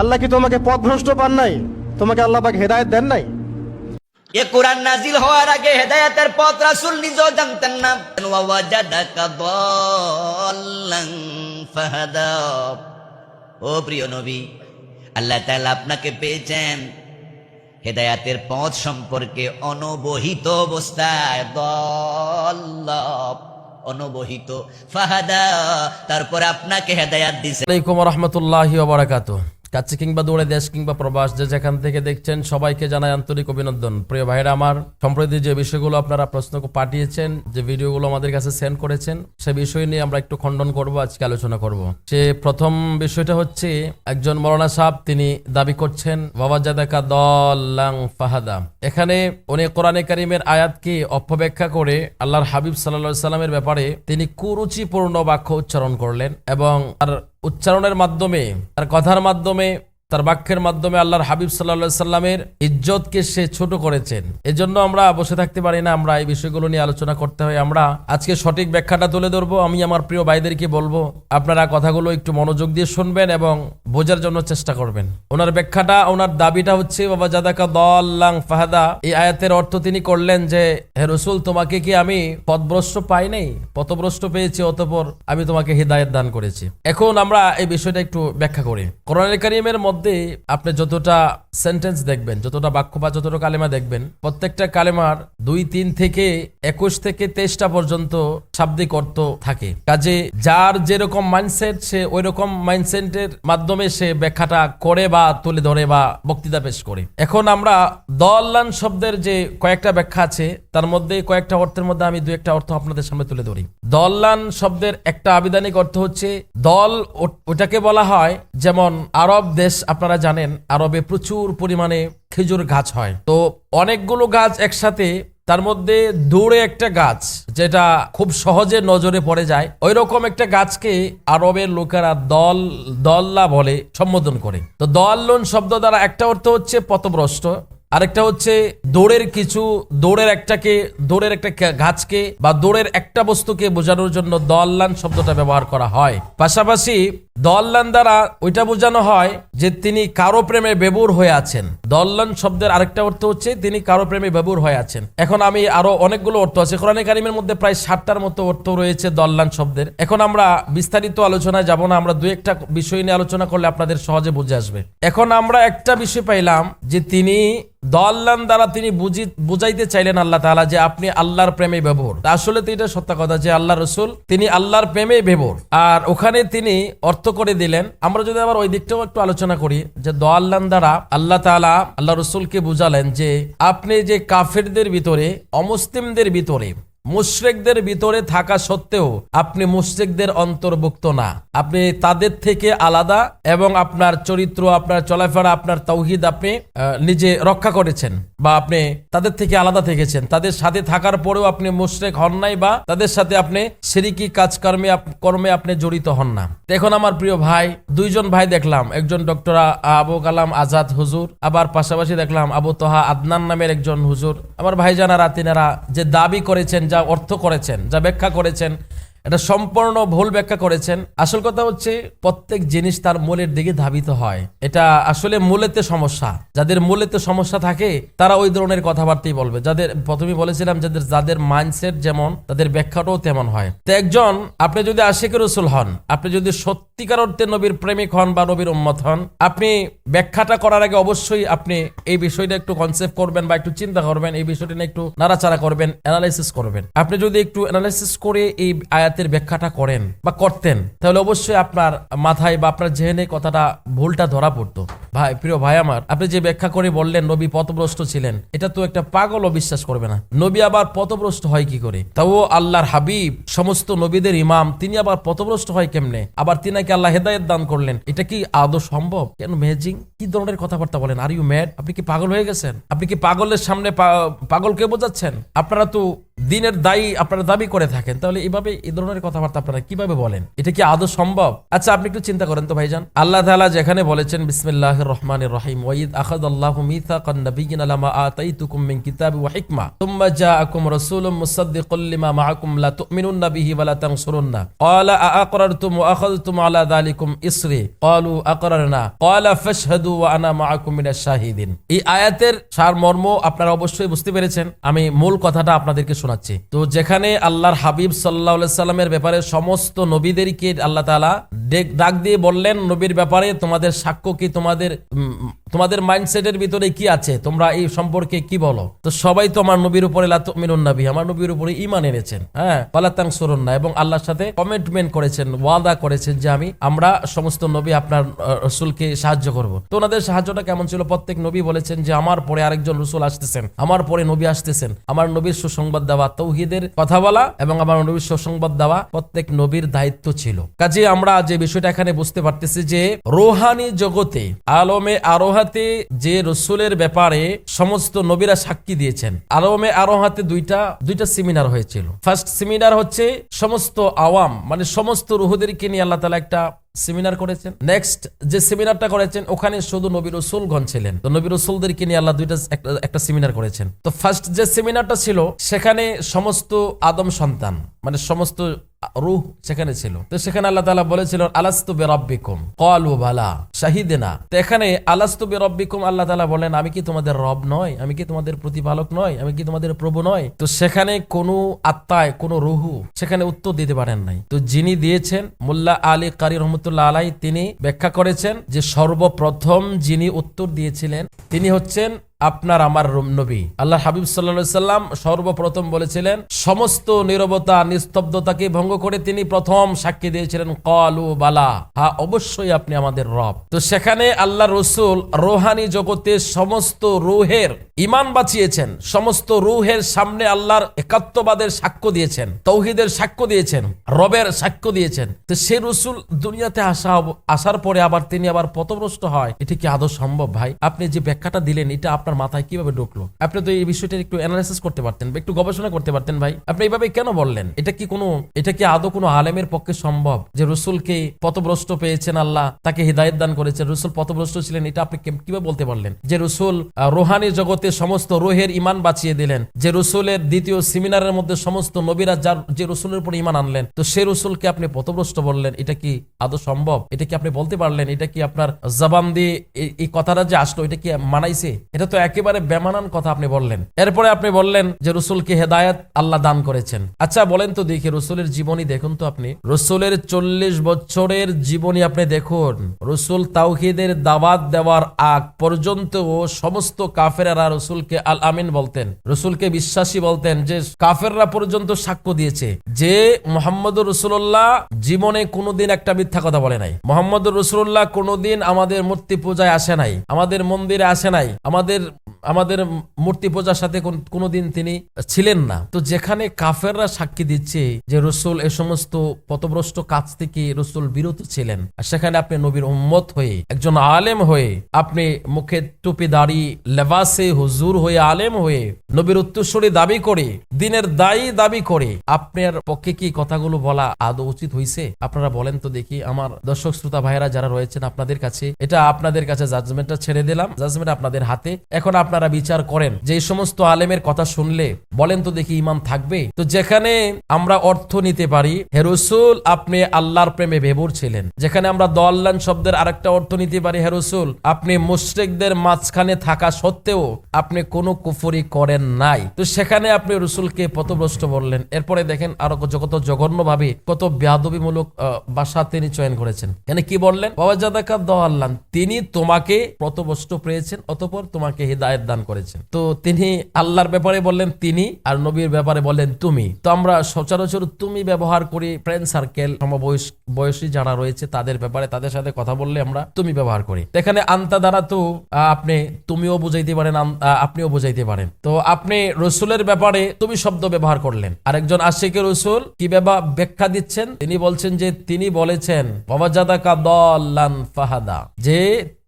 আল্লাহ কি তোমাকে পথভ্রষ্ট পান নাই? তোমাকে আল্লাহ পাক হেদায়েত দেন নাই? এ কোরআন নাজিল হওয়ার আগে হেদায়েতের পথ রাসূল জানতেন না। ওয়াজাদাকা দাল্লান ফাহাদা। ও প্রিয় নবী, আল্লাহ তাআলা আপনাকে পেয়েছেন হেদায়াতের পথ সম্পর্কে অনবহিত অবস্থায় দল্লা অনবহিত। ফাহাদা তারপর আপনাকে হেদায়াত দিছে। আলাইকুম রহমতুল্লাহ ওবরাকাত কাছে কিংবা দূরে দেশ কিংবা প্রবাস, যে যেখান থেকে দেখছেন সবাইকে জানাই আন্তরিক অভিনন্দন। প্রিয় ভাইরা আমার, সম্প্রতি যে বিষয়গুলো আপনারা প্রশ্ন পাঠিয়েছেন, যে ভিডিওগুলো আমাদের কাছে সেন্ড করেছেন, সে বিষয় নিয়ে আমরা একটু খণ্ডন করব, আজকে আলোচনা করব। সে প্রথম বিষয়টা হচ্ছে, একজন মৌলানা সাহেব তিনি দাবি করছেন বাবা জাদাকা দল্লাং ফাহাদা। এখানে উনি কোরআনে কারিমের আয়াতকে অপব্যাখ্যা করে আল্লাহর হাবিব সাল্লা সাল্লামের ব্যাপারে তিনি কুরুচিপূর্ণ বাক্য উচ্চারণ করলেন এবং তার উচ্চারণের মাধ্যমে তার কথার মাধ্যমে তার বাক্যের মাধ্যমে আল্লাহর হাবিব সাল্লা সাল্লামের ইজ্জতকে সে ছোট করেছেন। এজন্য আমরা বসে থাকতে পারি না, আমরা এই বিষয়গুলো নিয়ে আলোচনা করতে হয়। আমরা আজকে সঠিক ব্যাখ্যাটা তুলে ধরবো। আমি আমার প্রিয় ভাইদেরকে বলব, আপনারা কথাগুলো একটু মনোযোগ দিয়ে শুনবেন এবং বোঝার জন্য চেষ্টা করবেন। ওনার ব্যাখ্যাটা, ওনার দাবিটা হচ্ছে বাবা জাদাকা দল্লাং ফাহাদা। এই আয়াতের অর্থ তিনি করলেন যে, হে রসুল, তোমাকে কি আমি পথভ্রষ্ট পাই নাই? পথভ্রষ্ট পেয়েছি, অতপর আমি তোমাকে হৃদায়ত দান করেছি। এখন আমরা এই বিষয়টা একটু ব্যাখ্যা করি। কোরআন কারিমের মধ্যে আপনি যতটা সেন্টেন্স দেখবেন, যতটা বাক্য বা যতটা কালেমা দেখবেন, প্রত্যেকটা কালেমার দুই, তিন থেকে একুশ থেকে তেইশটা পর্যন্ত শাব্দিক অর্থ থাকে। কাজে যার যেরকম মাইন্ডসেট সে ওই রকম মাইন্ডসেটের মাধ্যমে সে ব্যাখ্যাটা করে বা তুলে ধরে বা বক্তৃতা পেশ করে। এখন আমরা দল্লান শব্দের যে কয়েকটা ব্যাখ্যা আছে, তার মধ্যে কয়েকটা অর্থের মধ্যে আমি দু একটা অর্থ আপনাদের সামনে তুলে ধরি। দল্লান শব্দের একটা আবিধানিক অর্থ হচ্ছে দল ওটাকে বলা হয়, যেমন আরব দেশ, আপনারা জানেন, আরবে প্রচুর পরিমাণে খেজুর গাছ হয়। তো অনেকগুলো গাছ একসাথে, তার মধ্যে দূরে একটা গাছ, যেটা খুব সহজে নজরে পড়ে যায় ওই রকম একটা গাছকে আরবের লোকেরা দল, দল্লা বলে, সম্বোধন করে। তো দল্লন শব্দ দ্বারা একটা অর্থ হচ্ছে পথভ্রষ্ট আরেকটা হচ্ছে দৌড়ের কিছু, দৌড়ের একটাকে, দৌড়ের একটা গাছকে বা দৌড়ের একটা বস্তুকে বোঝানোর জন্য দল্লান শব্দটা ব্যবহার করা হয়। পাশাপাশি দল্লান দ্বারা ওইটা বোঝানো হয় যে তিনি কারও প্রেমে বেবুর হয়ে আছেন। দল্লান শব্দের আরেকটা অর্থ হচ্ছে তিনি কারও প্রেমে বেবুর হয়ে আছেন। এখন আমি আরও অনেকগুলো অর্থ আছে। কোরআনে কারিমের মধ্যে প্রায় ষাটটার মতো অর্থ রয়েছে দল্লান শব্দের। এখন আমরা বিস্তারিত আলোচনায় যাব না। আমরা দু একটা বিষয় নিয়ে আলোচনা করলে আপনাদের সহজে বুঝে আসবে। এখন আমরা একটা বিষয় পাইলাম যে তিনি দল্লান দ্বারা তিনি বুঝি বুঝাইতে চাইলেন আল্লাহ তাআলা যে আপনি আল্লাহর প্রেমে বেভোর তা আসলে তো এটা সত্য কথা যে আল্লাহ রসুল তিনি আল্লাহর প্রেমে বেভোর আর ওখানে তিনি অর্থ করে দিলেন। আমরা যদি আবার ওই দিকটাও একটু আলোচনা করি, যে দোয়াল্লান দ্বারা আল্লাহ তালা আল্লাহ রসুলকে বুঝালেন যে আপনি যে কাফেরদের ভিতরে, অমুসলিমদের ভিতরে মুশরেকদের ভিতরে থাকা সত্ত্বেও আপনি মুশরেকদের অন্তর্ভুক্ত না। আপনি তাদের থেকে আলাদা এবং আপনার চরিত্র, আপনার চলাফেরা, আপনার তৌহিদ আপনি নিজে রক্ষা করেছেন বা আপনি তাদের থেকে আলাদা থেকেছেন। তাদের সাথে থাকার পরেও আপনি মুশরেক হন নাই বা তাদের সাথে আপনি সিরিকি কাজকর্মে কর্মে আপনি জড়িত হন না। এখন আমার প্রিয় ভাই, দুইজন ভাই দেখলাম, একজন ডক্টর আবু কালাম আজাদ হুজুর, আবার পাশাপাশি দেখলাম আবু তোহা আদনান নামের একজন হুজুর। আমার ভাইজানারা, তিনারা যে দাবি করেছেন যা অর্থ করেছেন যা ব্যাখ্যা করেছেন এটা সম্পূর্ণ ভুল ব্যাখ্যা করেছেন। আসল কথা হচ্ছে, প্রত্যেক জিনিস তার মূলের দিকে ধাবিত হয়। এটা আসলে মূলেতে সমস্যা। যাদের মূলেতে সমস্যা থাকে, তারা ওই ধরনের কথাবার্তাই বলবে। যাদের প্রথমে বলেছিলাম, যাদের যাদের মাইন্ডসেট যেমন, তাদের ব্যাখ্যাটাও তেমন হয়। তো একজন, আপনি যদি আশিক রসুল হন, আপনি যদি সত্যিকার অর্থে নবীর প্রেমিক হন বা নবীর উম্মত হন, আপনি ব্যাখ্যাটা করার আগে অবশ্যই আপনি এই বিষয়টা একটু কনসেপ্ট করবেন বা একটু চিন্তা করবেন, এই বিষয়টা নিয়ে একটু নাড়াচাড়া করবেন অ্যানালাইসিস করবেন। আপনি যদি একটু অ্যানালাইসিস করে এই আয়াতের ব্যাখ্যাটা করেন বা করতেন, তাহলে অবশ্যই আপনার মাথায় বা আপনার জেহেনে কথাটা, ভুলটা ধরা পড়তো। ভাই, প্রিয় ভাই আমার, আপনি যে ব্যাখ্যা করে বললেন, নবী পথভ্রষ্ট ছিলেন, এটা তো একটা পাগলও বিশ্বাস করবে না। নবী আবার পথভ্রষ্ট হয় কি করে? তাও আল্লাহর হাবিব, সমস্ত নবীদের ইমাম, তিনি আবার পথভ্রষ্ট হয় কেমনে? আবার তিনি তিনাকে আল্লাহ হেদায়েত দান করলেন, এটা কি আদৌ সম্ভব? কেন মেজিং কি ধরনের কথাবার্তা বলেন? আর ইউ ম্যাড আপনি কি পাগল হয়ে গেছেন? আপনি কি পাগলের সামনে পাগলকে বোঝাচ্ছেন? আপনারা তো দিনের দায়ী আপনারা দাবি করে থাকেন, তাহলে এইভাবে এই ধরনের কথাবার্তা আপনারা কীভাবে বলেন? এটা কি আদৌ সম্ভব? আচ্ছা আপনি একটু চিন্তা করেন তো ভাইজান। আল্লাহ তাআলা যেখানে বলেছেন বিসমিল্লাহ রহমানির রহিম ওয়াইদ আখাদ আল্লাহু মিথাকান নাবিয়িনা লামা আতাইতুকুম মিন কিতাবি ওয়া হিকমা থুম্মা জাআকুম রাসূলুম মুসাদ্দিকুল লিমা মাআকুম লা তুমিনুন্না বিহি ওয়া লা তানসুরুন্না, ক্বালা আআকরারতুম ওয়া আখাযতুম আলা যালিকুম ইসরি, ক্বালু আকরারনা ক্বালা ফাশহাদু ওয়া আনা মাআকুম মিনাশ শাহিদিন। এই আয়াতের সারমর্ম আপনারা অবশ্যই বুঝতে পেরেছেন। আমি মূল কথাটা আপনাদেরকে শোনাচ্ছি। তো যেখানে আল্লাহর হাবিব সাল্লাহ সাল্লামের ব্যাপারে সমস্ত নবীদেরকে আল্লাহ তাআলা ডেক- দিয়ে বললেন, নবীর ব্যাপারে তোমাদের সাক্ষ্য কি? তোমাদের তোমাদের মাইন্ডসেটের ভিতরে কি আছে? তোমরা এই সম্পর্কে কি বলো? তো সবাই তো আমার নবীর উপরে লাতুমিনুন নবী, আমার নবীর উপরে ইমান এনেছেন হ্যাঁ? পালাতাং না এবং আল্লাহর সাথে কমিটমেন্ট করেছেন, ওয়াদা করেছেন যে আমি, আমরা সমস্ত নবী আপনার রসুলকে সাহায্য করব। তো ওনাদের সাহায্যটা কেমন ছিল? প্রত্যেক নবী বলেছেন যে, আমার পরে আরেকজন রসুল আসতেছেন, আমার পরে নবী আসতেছেন, আমার নবীর সুসংবাদ দেওয়া তৌহিদের কথা বলা এবং আমার নবীর সুসংবাদ দেওয়া প্রত্যেক নবীর দায়িত্ব ছিল। কাজে আমরা যে বিষয়টা এখানে বুঝতে পারতেছি যে রোহানি জগতে, আলমে আরোহাতে যে রসুলের ব্যাপারে সমস্ত নবীরা সাক্ষী দিয়েছেন, আলমে আরোহাতে দুইটা দুইটা সেমিনার হয়েছিল। ফার্স্ট সেমিনার হচ্ছে সমস্ত আওয়াম মানে সমস্ত রুহুদেরকে নিয়ে আল্লাহ তালা একটা সেমিনার করেছেন। নেক্সট যে সেমিনারটা করেছেন, ওখানে শুধু নবী রসুলগণ ছিলেন। তো নবী রসুলদেরকে নিয়ে আল্লাহ দুইটা, একটা সেমিনার করেছেন। তো ফার্স্ট যে সেমিনারটা ছিল, সেখানে সমস্ত আদম সন্তান মানে সমস্ত রুহ সেখানে ছিল। তো সেখানে আল্লাহ তাআলা বলেছিল আলাস্তু বেরব্বিকুম। কলু বালা, শাহিদেনা। তো এখানে, আলাস্তু বেরব্বিকুম? আল্লাহ তাআলা বলেন, আমি কি তোমাদের রব নয় আমি কি তোমাদের প্রতিপালক নয় আমি কি তোমাদের প্রভু নয় তো সেখানে কোনো আত্মায়, কোনো রুহু সেখানে উত্তর দিতে পারেন নাই। তো যিনি দিয়েছেন, মোল্লা আলী কারি রহমতুল্লাহ আলাই তিনি ব্যাখ্যা করেছেন যে, সর্বপ্রথম যিনি উত্তর দিয়েছিলেন, তিনি হচ্ছেন আপনার আমার নবী। আল্লাহ হাবিব সাল্লা সাল্লাম সর্বপ্রথম বলেছিলেন, সমস্ত নীরবতা, নিস্তব্ধতাকে ভঙ্গ করে তিনি প্রথম সাক্ষী দিয়েছিলেন, কলু বালা হ্যাঁ অবশ্যই আপনি আমাদের রব। তো সেখানে আল্লাহ রসুল রোহানি জগতে সমস্ত রুহের ইমান বাঁচিয়েছেন, সমস্ত রুহের সামনে আল্লাহর একাত্মবাদের সাক্ষ্য দিয়েছেন, তৌহিদের সাক্ষ্য দিয়েছেন, রবের সাক্ষ্য দিয়েছেন। তো সে রসুল দুনিয়াতে আসা আসার পরে আবার তিনি আবার পথভ্রষ্ট হয়। এটি কি আদৌ সম্ভব ভাই? আপনি যে ব্যাখ্যাটা দিলেন, এটা আপনার মাথায় কীভাবে ঢুকলো? আপনি তো এই বিষয়টা একটু অ্যানালাইসিস করতে পারতেন একটু গবেষণা করতে পারতেন ভাই। আপনি এইভাবে কেন বললেন? এটা কি কোনো, এটা কি আদৌ কোনো আলেমের পক্ষে সম্ভব যে রসুলকে পথভ্রষ্ট পেয়েছেন আল্লাহ, তাকে হৃদায়ত দান করেছেন? রসুল পথভ্রষ্ট ছিলেন, এটা আপনি কে- কীভাবে বলতে পারলেন? যে রসুল রোহানি জগতে সমস্ত রোহের ইমান বাঁচিয়ে দিলেন, যে রসুলের দ্বিতীয় সেমিনারের মধ্যে সমস্ত নবীরা যার যে রসুলের উপর ইমান আনলেন, তো সে রসুলকে আপনি পথভ্রষ্ট বললেন, এটা কি আদৌ সম্ভব? এটা কি আপনি বলতে পারলেন? এটা কি আপনার জবান দিয়ে এই কথাটা যে আসলো, এটা কি মানাইছে? এটা তো একেবারে বেমানান কথা আপনি বললেন। এরপরে আপনি বললেন যে রসুলকে হেদায়ত আল্লাহ দান করেছেন। আচ্ছা বলেন তো দেখি রসুলের জীবনী দেখুন তো আপনি। রসুলের চল্লিশ বছরের জীবনী আপনি দেখুন। রসুল তাওহিদের দাওয়াত দেওয়ার আগ পর্যন্ত সমস্ত কাফেরা রসুলকে আল আমিন বলতেন। রসুলকে বিশ্বাসী বলতেন যে কাফেররা পর্যন্ত সাক্ষ্য দিয়েছে। যে মোহাম্মদ রসুল্লাহ জীবনে কোনোদিন একটা মিথ্যা কথা বলে নাই। মোহাম্মদ রসুল্লাহ কোনোদিন আমাদের মূর্তি পূজায় আসে নাই, আমাদের মন্দিরে আসে নাই, আমাদের আমাদের মূর্তি পূজার সাথে কোন- কোনোদিন তিনি ছিলেন না। তো যেখানে কাফেররা সাক্ষী দিচ্ছে যে রসুল এ সমস্ত পথভ্রষ্ট কাজ থেকে রসুল বিরত ছিলেন, আর সেখানে আপনি নবীর উম্মত হয়ে, একজন আলেম হয়ে, আপনি মুখে টুপি দাড়ি, লেবাসে হুজুর হয়ে আলেম হয়ে, নবীর উত্তরস্বরী দাবি করে, দিনের দায়ী দাবি করে, আপনার পক্ষে কি কথাগুলো বলা আদৌ উচিত হইছে? আপনারা বলেন তো দেখি, আমার দর্শক, শ্রোতা, ভাইয়েরা যারা রয়েছেন আপনাদের কাছে, এটা আপনাদের কাছে জাজমেন্টটা ছেড়ে দিলাম জাজমেন্ট আপনাদের হাতে। এখন আপনারা বিচার করেন। যে সমস্ত আলেমের কথা শুনলে বলেন তো দেখি ইমান থাকবে? তো যেখানে আমরা অর্থ নিতে পারি হে রসুল আপনি আল্লাহর প্রেমে বেবুর ছিলেন। যেখানে আমরা দল্লান শব্দের আরেকটা অর্থ নিতে পারি হে রসুল আপনি মুশ্রিকদের মাঝখানে থাকা সত্ত্বেও আপনি কোনো কুফরি করেন নাই। তো সেখানে আপনি রসুলকে পথভ্রষ্ট বললেন। এরপরে দেখেন আরও কত জঘন্য ভাবে কত বেয়াদবিমূলক আহ, ভাষা তিনি চয়ন করেছেন। এখানে কি বললেন? বাবা জাদাকা দোয়াল্লান তিনি তোমাকে পথভ্রষ্ট পেয়েছেন অতপর তোমাকে হৃদায়ত দান করেছেন। তো তিনি আল্লাহর ব্যাপারে বললেন তিনি আর নবীর ব্যাপারে বললেন তুমি। তো আমরা সচরাচর তুমি ব্যবহার করি ফ্রেন্ড সার্কেল সমবয়স, বয়সী যারা রয়েছে তাদের ব্যাপারে তাদের সাথে কথা বললে আমরা তুমি ব্যবহার করি। এখানে আন্তা দ্বারা তো আপনি, তুমিও বুঝাইতে পারেন আপনিও বুঝাইতে পারেন। তো আপনি রসুলের ব্যাপারে তুমি শব্দ ব্যবহার করলেন। আরেকজন আশিক রসুল কি ব্যাপার ব্যাখ্যা দিচ্ছেন? তিনি বলছেন যে তিনি বলেছেন বাবা জাদাকা দল্লান ফাহাদা। যে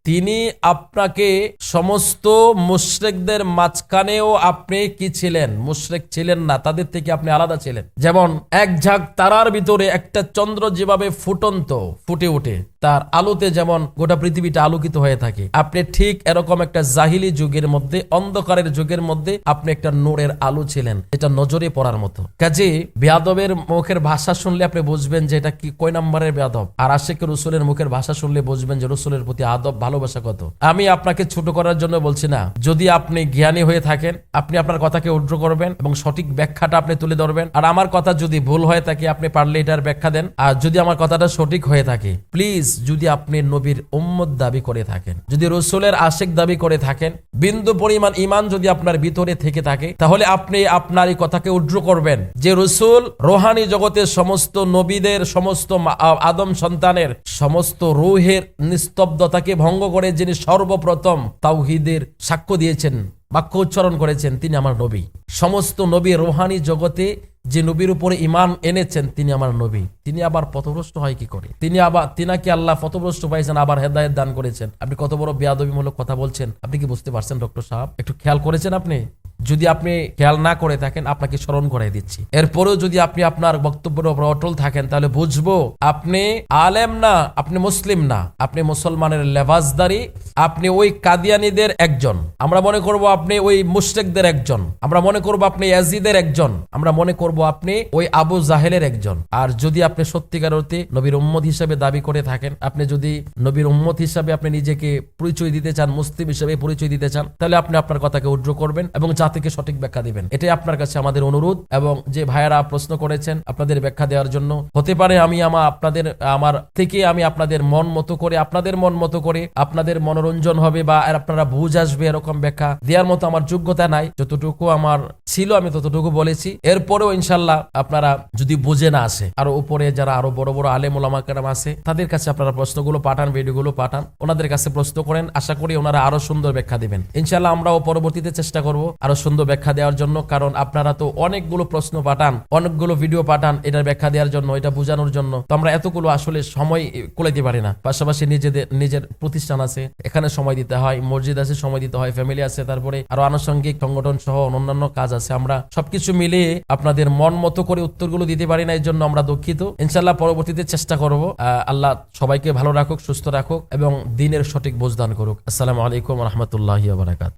তিনি আপনাকে সমস্ত মুশ্রেকদের মাঝখানেও আপনি কি ছিলেন? মুশ্রেক ছিলেন না, তাদের থেকে আপনি আলাদা ছিলেন। যেমন, এক ঝাঁক তারার ভিতরে একটা চন্দ্র যেভাবে ফুটন্ত, ফুটে ওঠে। তার আলোতে যেমন গোটা পৃথিবীটা আলোকিত হয়ে থাকে, আপনি ঠিক এরকম একটা জাহিলি যুগের মধ্যে, অন্ধকারের যুগের মধ্যে আপনি একটা নূরের আলো ছিলেন, এটা নজরে পড়ার মতো। কাজে বেয়াদবের মুখের ভাষা শুনলে আপনি বুঝবেন যে এটা কি, কয় নম্বরের বেয়াদব? আর আশেখ রসুলের মুখের ভাষা শুনলে বুঝবেন যে রসুলের প্রতি আদব, ভালোবাসা কত। আমি আপনাকে ছোট করার জন্য বলছি না, যদি আপনি জ্ঞানী হয়ে থাকেন, আপনি আপনার কথাকে উড্র করবেন এবং সঠিক ব্যাখ্যাটা আপনি তুলে ধরবেন। আর আমার কথা যদি ভুল হয়ে থাকে, আপনি পারলে এটার ব্যাখ্যা দেন। আর যদি আমার কথাটা সঠিক হয়ে থাকে, প্লিজ যদি আপনি নবীর উম্মত দাবি করে থাকেন, যদি রসুলের আশেক দাবি করে থাকেন, বিন্দু পরিমাণ ইমান যদি আপনার ভিতরে থেকে থাকে, তাহলে আপনি আপনার এই কথাকে উড্র করবেন যে রসুল রোহানি জগতের সমস্ত নবীদের, সমস্ত আদম সন্তানের, সমস্ত রুহের নিস্তব্ধতাকে ভঙ্গ করে যিনি সর্বপ্রথম তাওহিদের সাক্ষ্য দিয়েছেন। বাক্য উচ্চারণ করেছেন তিনি আমার নবী। সমস্ত নবী রোহানি জগতে যে নবীর উপরে ইমান এনেছেন তিনি আমার নবী। তিনি আবার পথভ্রষ্ট হয় কি করে? তিনি আবার তিনাকে আল্লাহ পথভ্রষ্ট পাইছেন, আবার হেদায়ত দান করেছেন। আপনি কত বড় বেয়াদবিমূলক কথা বলছেন, আপনি কি বুঝতে পারছেন, ডক্টর সাহেব? একটু খেয়াল করেছেন আপনি? যদি আপনি খেয়াল না করে থাকেন, আপনাকে স্মরণ করাই দিচ্ছি। এরপরেও যদি আপনি আপনার বক্তব্যের উপর অটল থাকেন, তাহলে বুঝব আপনি আলেম না, আপনি মুসলিম না। আপনি মুসলমানের লেবাসদারি, আপনি ওই কাদিয়ানিদের একজন। আমরা মনে করব আপনি ওই মুশরেকদের একজন। আমরা মনে করব আপনি ইয়াজিদের একজন। আমরা মনে করব আপনি ওই আবু জাহেলের একজন। আর যদি আপনি সত্যিকার অর্থে নবীর উম্মত হিসাবে দাবি করে থাকেন, আপনি যদি নবীর উম্মত হিসাবে আপনি নিজেকে পরিচয় দিতে চান, মুসলিম হিসেবে পরিচয় দিতে চান, তাহলে আপনি আপনার কথাকে উড্র করবেন এবং জাতিকে সঠিক ব্যাখ্যা দিবেন। এটাই আপনার কাছে আমাদের অনুরোধ এবং যে ভাইয়েরা প্রশ্ন করেছেন আপনাদের ব্যাখ্যা দেওয়ার জন্য, হতে পারে আমি আমার আপনাদের, আমার থেকে আমি আপনাদের মন মতো করে, আপনাদের মন মতো করে আপনাদের মনোরঞ্জন হবে বা আপনারা বুঝ আসবে এরকম ব্যাখ্যা দেওয়ার মতো আমার যোগ্যতা নাই। যতটুকু আমার ছিল আমি ততটুকু বলেছি। এরপরেও ইনশাল্লাহ আপনারা যদি বুঝে না আসে, আরও উপরে যারা আরও বড় বড় আলেম ওলামাকেরাম আছে, তাদের কাছে আপনারা প্রশ্নগুলো পাঠান, ভিডিওগুলো পাঠান, ওনাদের কাছে প্রশ্ন করেন। আশা করি ওনারা আরও সুন্দর ব্যাখ্যা দিবেন। ইনশাল্লাহ আমরাও পরবর্তীতে চেষ্টা করব আরও সুন্দর ব্যাখ্যা দেওয়ার জন্য, কারণ আপনারা তো অনেকগুলো প্রশ্ন পাঠান, অনেকগুলো ভিডিও পাঠান এটার ব্যাখ্যা দেওয়ার জন্য, এটা বোঝানোর জন্য। তো আমরা এতগুলো আসলে সময় কুলাইতে পারি না। পাশাপাশি নিজেদের, নিজের প্রতিষ্ঠান আছে, এখানে সময় দিতে হয়, মসজিদ আছে, সময় দিতে হয় ফ্যামিলি আছে, তারপরে আরও আনুষঙ্গিক সংগঠন সহ অন্যান্য কাজ আছে। আমরা সবকিছু মিলিয়ে আপনাদের মন মতো করে উত্তরগুলো দিতে পারি না, এর জন্য আমরা দুঃখিত। ইনশাল্লাহ পরবর্তীতে চেষ্টা করব। আল্লাহ সবাইকে ভালো রাখুক, সুস্থ রাখুক এবং দিনের সঠিক বোঝদান করুক। আসসালামু আলাইকুম রহমতুল্লাহ বারাকাত